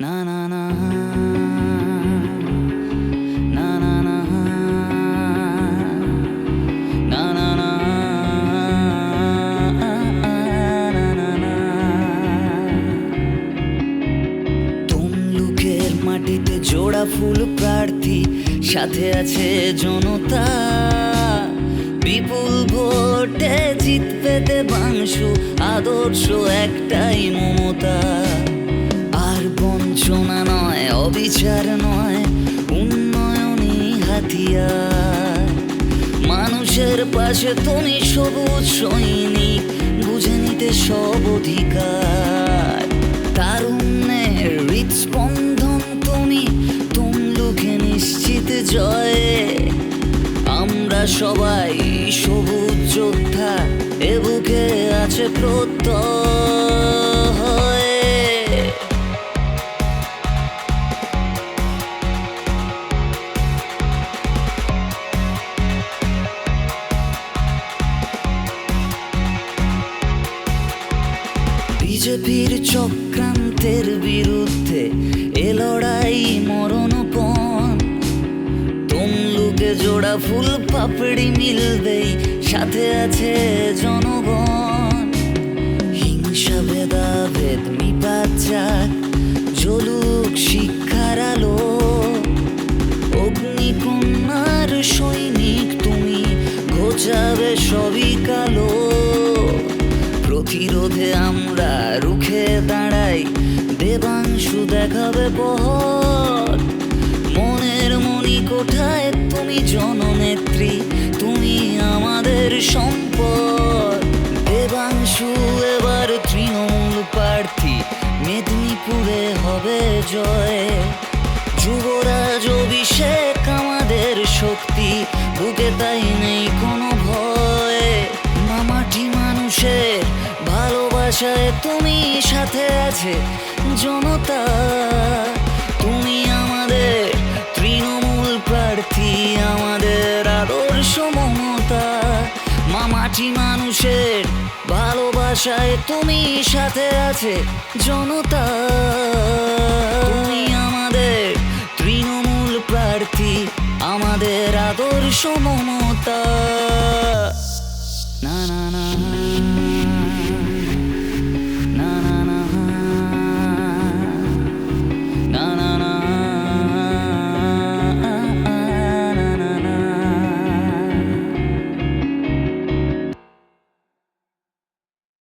না না না মাটিতে জোড়া ফুল প্রার্থী সাথে আছে জনতা বিপুল ভোটে জিতবে দেবাংশু আদর্শ একটাই মমতা বঞ্চনা নয় অবিচার নয়, উন্নয়নই হাতিয়ার। মানুষের পাশে তুমি সবুজ সৈনিক, বুঝে নিতে সব অধিকার। তারুণ্যের হৃদস্পন্দন তুমি, তমলুকে নিশ্চিত জয়ে। আমরা সবাই সবুজ যোদ্ধা, এ বুকে আছে প্রত্যয়। বিজেপির চক্রান্তের বিরুদ্ধে এ লড়াই মরণপণ তমলুকে জোড়া ফুল পাপড়ি মিলবেই, সাথে আছে জনগণ। হিংসা, ভেদাভেদ মিপাচার জলুক জ্বলুক প্রতিরোধে আমরা রুখে দাঁড়াই। দেবাংশু দেখাবে পথ মনের মনি কোঠায় তুমি জননেত্রী, তুমি আমাদের সম্পদ। দেবাংশু এবার তৃণমূল প্রার্থী, মেদিনীপুরে হবে জয়। যুবরাজ অভিষেক আমাদের শক্তি, বুকে আশায় তুমি সাথে আছে জনতা। তুমি আমাদের তৃণমূল প্রার্থী, আমাদের আদর্শ মমতা। মামাটি মানুষের ভালোবাসায় তুমি সাথে আছে জনতা। তুমি আমাদের তৃণমূল প্রার্থী, আমাদের আদর্শ মমতা। না না না।